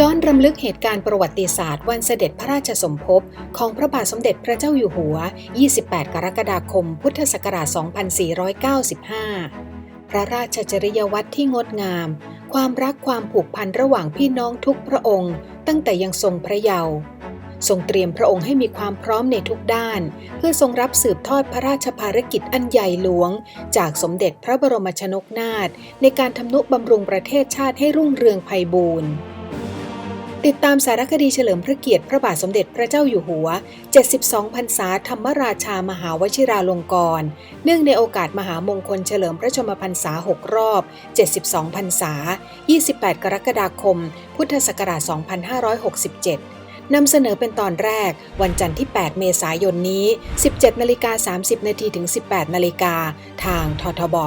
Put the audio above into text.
ย้อนรำลึกเหตุการณ์ประวัติศาสตร์วันเสด็จพระราชสมภพของพระบาทสมเด็จพระเจ้าอยู่หัว 28 กรกฎาคม พุทธศักราช 2495 พระราชจริยวัตรที่งดงาม ความรักความผูกพันระหว่างพี่น้องทุกพระองค์ ตั้งแต่ยังทรงพระเยาว์ทรงเตรียมพระองค์ให้มีความพร้อมในทุกด้าน เพื่อทรงรับสืบทอดพระราชภารกิจอันใหญ่หลวง จากสมเด็จพระบรมชนกนาถในการทำนุบำรุงประเทศชาติให้รุ่งเรืองไพบูรณ์ ติดตามสารคดีเฉลิมพระเกียรติพระบาทสมเด็จพระเจ้าอยู่หัว 72 พรรษาธรรมราชามหาวชิราลงกรณ์เนื่องในโอกาสมหามงคลเฉลิมพระชนมพรรษา 6 รอบ 72 พรรษา 28 กรกฎาคม พุทธศักราช 2567 นำเสนอเป็นตอนแรก วันจันทร์ที่ 8 เมษายนนี้ 17นาฬิกา30นาทีถึง 18นาฬิกาทางททบ 5